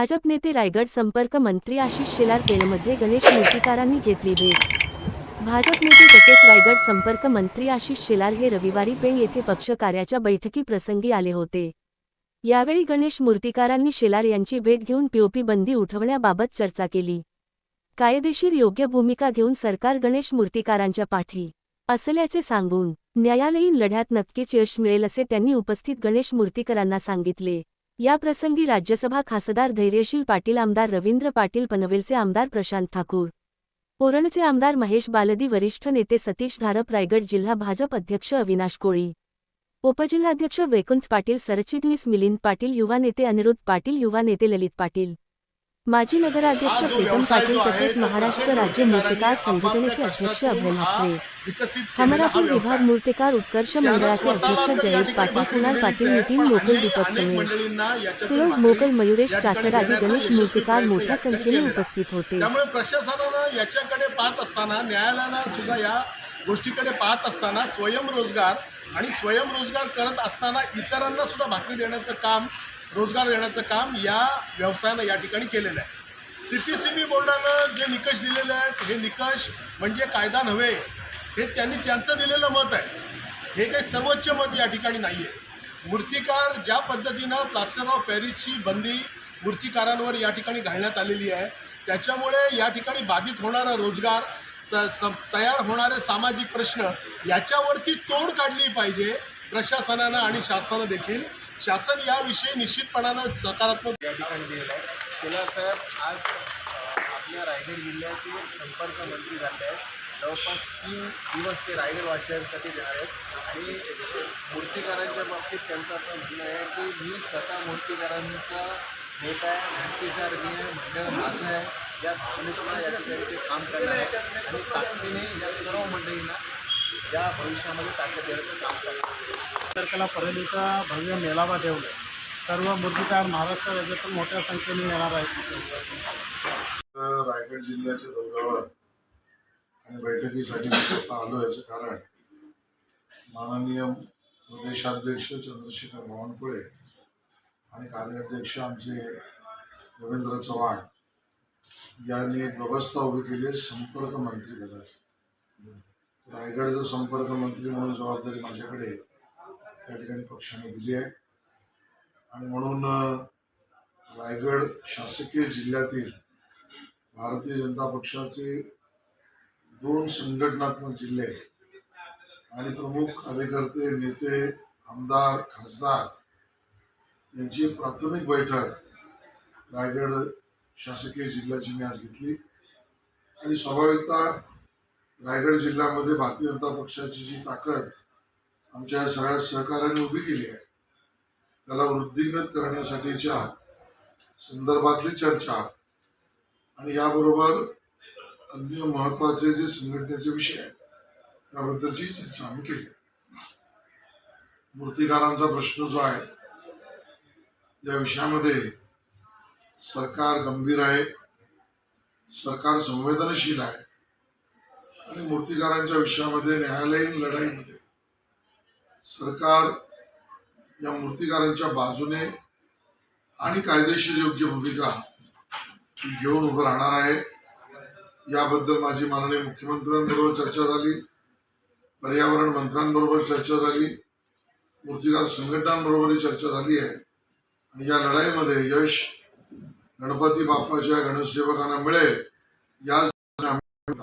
भाजप नेते रायगड संपर्क मंत्री आशिष शेलार पेणमध्ये गणेश मूर्तिकारांनी घेतली भेट. भाजप नेते तसेच रायगड संपर्क मंत्री आशिष शेलार हे रविवारी पेण येथे पक्ष कार्याच्या बैठकीप्रसंगी आले होते. यावेळी गणेश मूर्तिकारांनी शेलार यांची भेट घेऊन पीओपी बंदी उठवण्याबाबत चर्चा केली. कायदेशीर योग्य भूमिका घेऊन सरकार गणेश मूर्तिकारांच्या पाठी असल्याचे सांगून न्यायालयीन लढ्यात नक्कीच यश मिळेल असे त्यांनी उपस्थित गणेश मूर्तिकरांना सांगितले. याप्रसंगी राज्यसभा खासदार धैर्यशील पाटील आमदार रवींद्र पाटील पनवेलचे आमदार प्रशांत ठाकूर ओरणचे आमदार महेश बालदी वरिष्ठ नेते सतीश धारप रायगड जिल्हा भाजप अध्यक्ष अविनाश कोळी उपजिल्हाध्यक्ष वैकुंठ पाटील सरचिटणीस मिलिंद पाटील युवा नेते अनिरुद्ध पाटील युवा नेते ललित पाटील माजी नगराध्यक्ष प्रीतम पाटील तसेच महाराष्ट्र राज्य मूर्तिकार संघटनेचे अध्यक्ष अभय म्हात्रे हमरापूर विभाग मूर्तिकार उत्कर्ष मंडळाचे अध्यक्ष जयेश पाटील कुणाल पाटील नितीन मोकल दीपक समेत सहयोग मोकल मयुरेश चाचर आदी गणेश मूर्तिकार मोठ्या संख्येने उपस्थित होते. त्यामुळे प्रशासनानं याच्याकडे पाहत असताना न्यायालयानं सुद्धा या गोष्टीकडे पाहत असताना स्वयंरोजगार आणि स्वयंरोजगार करत असताना इतरांना सुद्धा भाकरी देण्याचं काम रोजगार देण्याचं काम या व्यवसायानं या ठिकाणी केलेलं आहे. सी पी सी बी बोर्डानं जे निकष दिलेले आहेत हे निकष म्हणजे कायदा नव्हे हे त्यांनी त्यांचं दिलेलं मत आहे. हे काही सर्वोच्च मत या ठिकाणी नाही आहे मूर्तिकार ज्या पद्धतीनं प्लास्टर ऑफ पॅरिसची बंदी मूर्तिकारांवर या ठिकाणी घालण्यात आलेली आहे त्याच्यामुळे या ठिकाणी बाधित होणारा रोजगार त स तयार होणारे सामाजिक प्रश्न याच्यावरती तोड काढली पाहिजे प्रशासनानं आणि शासनानं देखील. शासन याविषयी निश्चितपणानं सकारात्मक या ठिकाणी दिलेलं आहे. शेलार साहेब आज आपल्या रायगड जिल्ह्याचे संपर्क मंत्री झाले आहेत. जवळपास तीन दिवस ते रायगडवासियांसाठी देणार आहेत. आणि मूर्तिकारांच्या बाबतीत त्यांचं असं म्हणणं आहे की मी स्वतः मूर्तिकारांचा नेता आहे मूर्तिकार मी आहे मंडळ माझं आहे. या भावनेतून या ठिकाणी ते काम करणार आहे. आणि ताकदीने या सर्व मंडळींना या भविष्यामध्ये ताकद देण्याचं काम करणार आहे. तारखेला परळीचा भव्य मेळावा ठेवला सर्व मूर्तीकार महाराष्ट्र राज्यातून मोठ्या संख्येने येणार आहेत. रायगड जिल्ह्याच्या दौऱ्यावर आणि बैठकीसाठी आलो याचं कारण माननीय प्रदेशाध्यक्ष चंद्रशेखर बावनकुळे आणि कार्याध्यक्ष आमचे रवींद्र चव्हाण यांनी एक व्यवस्था उभी केली आहे संपर्क मंत्रीपदाची रायगडचं संपर्क मंत्री म्हणून जबाबदारी माझ्याकडे त्या ठिकाणी पक्षाने दिली आहे. आणि म्हणून रायगड शासकीय जिल्ह्यातील भारतीय जनता पक्षाचे दोन संघटनात्मक जिल्हे आणि प्रमुख कार्यकर्ते नेते आमदार खासदार यांची प्राथमिक बैठक रायगड शासकीय जिल्ह्याची मी आज घेतली. आणि स्वाभाविकता रायगड जिल्ह्यामध्ये भारतीय जनता पक्षाची जी ताकद आमच्या सगळ्या सहकार्याने उभी केली आहे. त्याला वृद्धिंगत करण्यासाठीच्या संदर्भातली चर्चा आणि याबरोबर अन्य महत्त्वाचे जे संघटनेचे विषय आहेत त्याबद्दलची चर्चा आम्ही केली मूर्तिकारांचा प्रश्न जो आहे या विषयामध्ये सरकार गंभीर आहे सरकार संवेदनशील आहे. आणि मूर्तिकारांच्या विषयामध्ये न्यायालयीन लढाईमध्ये सरकार या मूर्तिकारांच्या बाजूने आणि कायदेशीर योग्य भूमिका घेऊन उभं राहणार आहे. याबद्दल माझी माननीय मुख्यमंत्र्यांबरोबर चर्चा झाली पर्यावरण मंत्र्यांबरोबर चर्चा झाली मूर्तिकार संघटनांबरोबरही चर्चा झाली आहे. आणि या लढाईमध्ये यश गणपती बाप्पाच्या गणेश सेवकांना मिळेल याच आम्ही